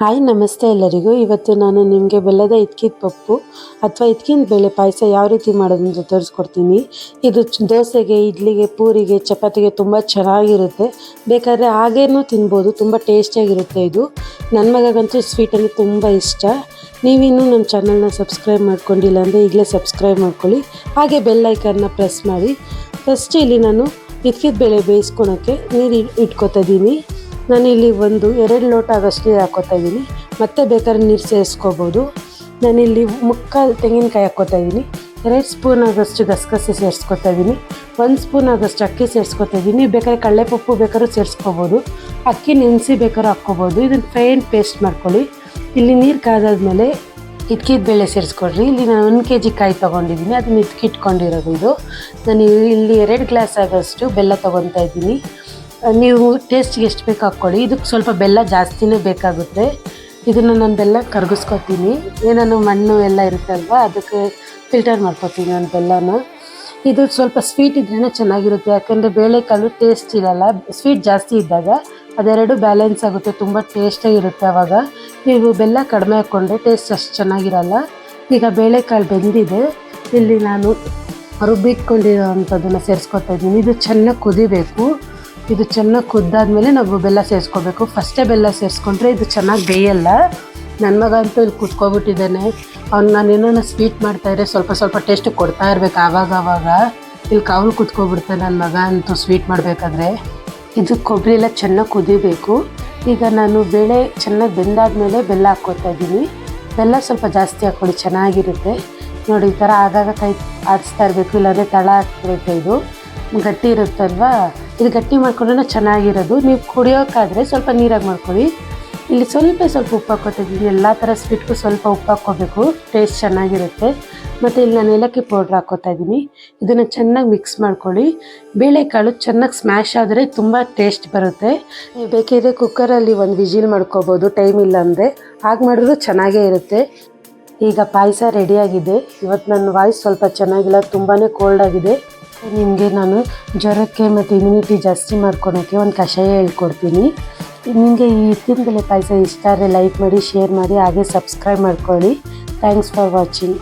Hi, ನಮಸ್ತೆ ಎಲ್ಲರಿಗೂ. ಇವತ್ತು ನಾನು ನಿಮಗೆ ಬೆಲ್ಲದ ಇದ್ಕಿದ ಪಪ್ಪು ಅಥವಾ ಇದ್ಕಿನ ಬೇಳೆ ಪಾಯಸ ಯಾವ ರೀತಿ ಮಾಡೋದಂತ ತೋರಿಸ್ಕೊಡ್ತೀನಿ. ಇದು ದೋಸೆಗೆ, ಇಡ್ಲಿಗೆ, ಪೂರಿಗೆ, ಚಪಾತಿಗೆ ತುಂಬ ಚೆನ್ನಾಗಿರುತ್ತೆ. ಬೇಕಾದರೆ ಹಾಗೇನೂ ತಿನ್ಬೋದು. ತುಂಬ ಟೇಸ್ಟಿಯಾಗಿರುತ್ತೆ ಇದು. ನನ್ನ ಮಗಗಂತೂ ಸ್ವೀಟಲ್ಲಿ ತುಂಬ ಇಷ್ಟ. ನೀವಿನ್ನೂ ನನ್ನ ಚಾನಲ್ನ ಸಬ್ಸ್ಕ್ರೈಬ್ ಮಾಡ್ಕೊಂಡಿಲ್ಲ ಅಂದರೆ ಈಗಲೇ ಸಬ್ಸ್ಕ್ರೈಬ್ ಮಾಡ್ಕೊಳ್ಳಿ. ಹಾಗೆ ಬೆಲ್ ಐಕನ್ನ ಪ್ರೆಸ್ ಮಾಡಿ. ಫಸ್ಟ್ ಇಲ್ಲಿ ನಾನು ಇದ್ಕಿದ ಬೇಳೆ ಬೇಯಿಸ್ಕೊಳೋಕ್ಕೆ ನೀರು ಇಟ್- ಇಟ್ಕೊತಾ ಇದ್ದೀನಿ ನಾನಿಲ್ಲಿ ಒಂದು ಎರಡು ಲೋಟ ಆಗೋಷ್ಟು ಹಾಕ್ಕೋತಾ ಇದ್ದೀನಿ. ಮತ್ತೆ ಬೇಕಾದ್ರೆ ನೀರು ಸೇರಿಸ್ಕೋಬೋದು. ನಾನಿಲ್ಲಿ ಮುಕ್ಕಾಲು ತೆಂಗಿನಕಾಯಿ ಹಾಕ್ಕೋತಾ ಇದ್ದೀನಿ. ಎರಡು ಸ್ಪೂನ್ ಆಗೋಷ್ಟು ಗಸಗಸೆ ಸೇರಿಸ್ಕೊತಾ ಇದ್ದೀನಿ. ಒಂದು ಸ್ಪೂನ್ ಆಗೋಷ್ಟು ಅಕ್ಕಿ ಸೇರಿಸ್ಕೊತಾ ಇದ್ದೀನಿ. ಬೇಕಾದ್ರೆ ಕಡಲೆಪಪ್ಪು ಬೇಕಾದ್ರೂ ಸೇರಿಸ್ಕೋಬೋದು. ಅಕ್ಕಿ ನೆನೆಸಿ ಬೇಕಾದ್ರೂ ಹಾಕ್ಕೋಬೋದು. ಇದನ್ನು ಫೈನ್ ಪೇಸ್ಟ್ ಮಾಡ್ಕೊಳ್ಳಿ. ಇಲ್ಲಿ ನೀರು ಕಾದಾದ್ಮೇಲೆ ಇದ್ಕಿದ ಬೇಳೆ ಸೇರಿಸ್ಕೊಡ್ರಿ ಇಲ್ಲಿ ನಾನು ಒಂದು ಕೆ ಜಿ ಕಾಯಿ ತೊಗೊಂಡಿದ್ದೀನಿ. ಅದನ್ನು ಇಟ್ಕೊಂಡಿರೋದು ಇದು. ನಾನು ಇಲ್ಲಿ ಎರಡು ಗ್ಲಾಸ್ ಆಗೋಷ್ಟು ಬೆಲ್ಲ ತೊಗೊತಾ ಇದ್ದೀನಿ. ನೀವು ಟೇಸ್ಟ್ಗೆ ಎಷ್ಟು ಬೇಕು ಹಾಕ್ಕೊಳ್ಳಿ. ಇದಕ್ಕೆ ಸ್ವಲ್ಪ ಬೆಲ್ಲ ಜಾಸ್ತಿನೇ ಬೇಕಾಗುತ್ತೆ. ಇದನ್ನು ನಾನು ಬೆಲ್ಲ ಕರಗಿಸ್ಕೊತೀನಿ. ಏನಾನು ಮಣ್ಣು ಎಲ್ಲ ಇರುತ್ತಲ್ವ ಅದಕ್ಕೆ ಫಿಲ್ಟರ್ ಮಾಡ್ಕೊತೀನಿ ನಾನು ಬೆಲ್ಲನ. ಇದು ಸ್ವಲ್ಪ ಸ್ವೀಟ್ ಇದ್ರೇ ಚೆನ್ನಾಗಿರುತ್ತೆ. ಯಾಕೆಂದರೆ ಬೇಳೆಕಾಳು ಟೇಸ್ಟ್ ಇರಲ್ಲ ಸ್ವೀಟ್ ಜಾಸ್ತಿ ಇದ್ದಾಗ ಅದೆರಡು ಬ್ಯಾಲೆನ್ಸ್ ಆಗುತ್ತೆ. ತುಂಬ ಟೇಸ್ಟಾಗಿರುತ್ತೆ ಆವಾಗ ನೀವು ಬೆಲ್ಲ ಕಡಿಮೆ ಹಾಕ್ಕೊಂಡ್ರೆ ಟೇಸ್ಟ್ ಅಷ್ಟು ಚೆನ್ನಾಗಿರಲ್ಲ. ಈಗ ಬೇಳೆಕಾಳು ಬೆಂದಿದೆ. ಇಲ್ಲಿ ನಾನು ರುಬ್ಬಿಟ್ಕೊಂಡಿರೋ ಅಂಥದ್ದನ್ನು ಸೇರಿಸ್ಕೊತಾ ಇದ್ದೀನಿ. ಇದು ಚೆನ್ನಾಗಿ ಕುದಿಬೇಕು. ಇದು ಚೆನ್ನಾಗಿ ಕುದ್ದಾದ್ಮೇಲೆ ನಾವು ಬೆಲ್ಲ ಸೇರಿಸ್ಕೋಬೇಕು. ಫಸ್ಟೇ ಬೆಲ್ಲ ಸೇರಿಸ್ಕೊಂಡ್ರೆ ಇದು ಚೆನ್ನಾಗಿ ಬೇಯಲ್ಲ. ನನ್ನ ಮಗ ಅಂತೂ ಇಲ್ಲಿ ಕುತ್ಕೊಬಿಟ್ಟಿದ್ದಾನೆ. ಅವ್ನು ನಾನು ಏನೋ ಸ್ವೀಟ್ ಮಾಡ್ತಾಯಿದ್ರೆ ಸ್ವಲ್ಪ ಸ್ವಲ್ಪ ಟೇಸ್ಟ್ ಕೊಡ್ತಾ ಇರ್ಬೇಕು ಆವಾಗ ಆವಾಗ ಇಲ್ಲಿ ಕಾವಲು ಕುತ್ಕೊಬಿಡ್ತಾನೆ ನನ್ನ ಮಗ ಅಂತೂ ಸ್ವೀಟ್ ಮಾಡಬೇಕಾದ್ರೆ. ಇದು ಕೊಬ್ಬರಿ ಎಲ್ಲ ಚೆನ್ನಾಗಿ ಕುದಿಬೇಕು. ಈಗ ನಾನು ಬೇಳೆ ಚೆನ್ನಾಗಿ ಬೆಂದಾದ್ಮೇಲೆ ಬೆಲ್ಲ ಹಾಕ್ಕೊತಾ ಇದ್ದೀನಿ. ಬೆಲ್ಲ ಸ್ವಲ್ಪ ಜಾಸ್ತಿ ಹಾಕ್ಕೊಳ್ಳಿ, ಚೆನ್ನಾಗಿರುತ್ತೆ. ನೋಡಿ, ಈ ಥರ ಆಗಾಗ ಕೈ ಆಡಿಸ್ತಾ ಇರಬೇಕು, ಇಲ್ಲಾಂದರೆ ತಳ ಹಾಕ್ಬೇಕು ಇದು. ಗಟ್ಟಿ ಇರುತ್ತಲ್ವಾ? ಇದು ಗಟ್ಟಿ ಮಾಡ್ಕೊಂಡ್ರೆ ಚೆನ್ನಾಗಿರೋದು. ನೀವು ಕುಡಿಯೋಕ್ಕಾದರೆ ಸ್ವಲ್ಪ ನೀರಾಗಿ ಮಾಡ್ಕೊಳ್ಳಿ. ಇಲ್ಲಿ ಸ್ವಲ್ಪ ಸ್ವಲ್ಪ ಉಪ್ಪು ಹಾಕೋತಿದ್ದೀನಿ ಎಲ್ಲ ಥರ ಸ್ವೀಟ್ಗೂ ಸ್ವಲ್ಪ ಉಪ್ಪು ಹಾಕ್ಕೋಬೇಕು. ಟೇಸ್ಟ್ ಚೆನ್ನಾಗಿರುತ್ತೆ. ಮತ್ತು ಇಲ್ಲಿ ನಾನು ಏಲಕ್ಕಿ ಪೌಡ್ರ್ ಹಾಕೋತಾ ಇದ್ದೀನಿ. ಇದನ್ನು ಚೆನ್ನಾಗಿ ಮಿಕ್ಸ್ ಮಾಡ್ಕೊಳ್ಳಿ. ಬೇಳೆಕಾಳು ಚೆನ್ನಾಗಿ ಸ್ಮ್ಯಾಶ್ ಆದರೆ ತುಂಬ ಟೇಸ್ಟ್ ಬರುತ್ತೆ. ನೀವು ಬೇಕಿದ್ರೆ ಕುಕ್ಕರಲ್ಲಿ ಒಂದು ವಿಜಿಲ್ ಮಾಡ್ಕೋಬೋದು. ಟೈಮ್ ಇಲ್ಲ ಅಂದರೆ. ಹಾಗೆ ಮಾಡಿದ್ರು ಚೆನ್ನಾಗೇ ಇರುತ್ತೆ. ಈಗ ಪಾಯಸ ರೆಡಿಯಾಗಿದೆ ಇವತ್ತು ನನ್ನ ವಾಯ್ಸ್ ಸ್ವಲ್ಪ ಚೆನ್ನಾಗಿಲ್ಲ. ತುಂಬಾ ಕೋಲ್ಡ್ ಆಗಿದೆ. ನಿಮಗೆ ನಾನು ಜ್ವರಕ್ಕೆ ಮತ್ತು ಇಮ್ಯುನಿಟಿ ಜಾಸ್ತಿ ಮಾಡ್ಕೊಳೋಕ್ಕೆ ಒಂದು ಕಷಾಯ ಹೇಳ್ಕೊಡ್ತೀನಿ. ನಿಮಗೆ ಈ ಬೆಲೆ ಪಾಯಸ ಇಷ್ಟ ಆದರೆ ಲೈಕ್ ಮಾಡಿ ಶೇರ್ ಮಾಡಿ, ಹಾಗೆ ಸಬ್ಸ್ಕ್ರೈಬ್ ಮಾಡ್ಕೊಳ್ಳಿ. Thanks for watching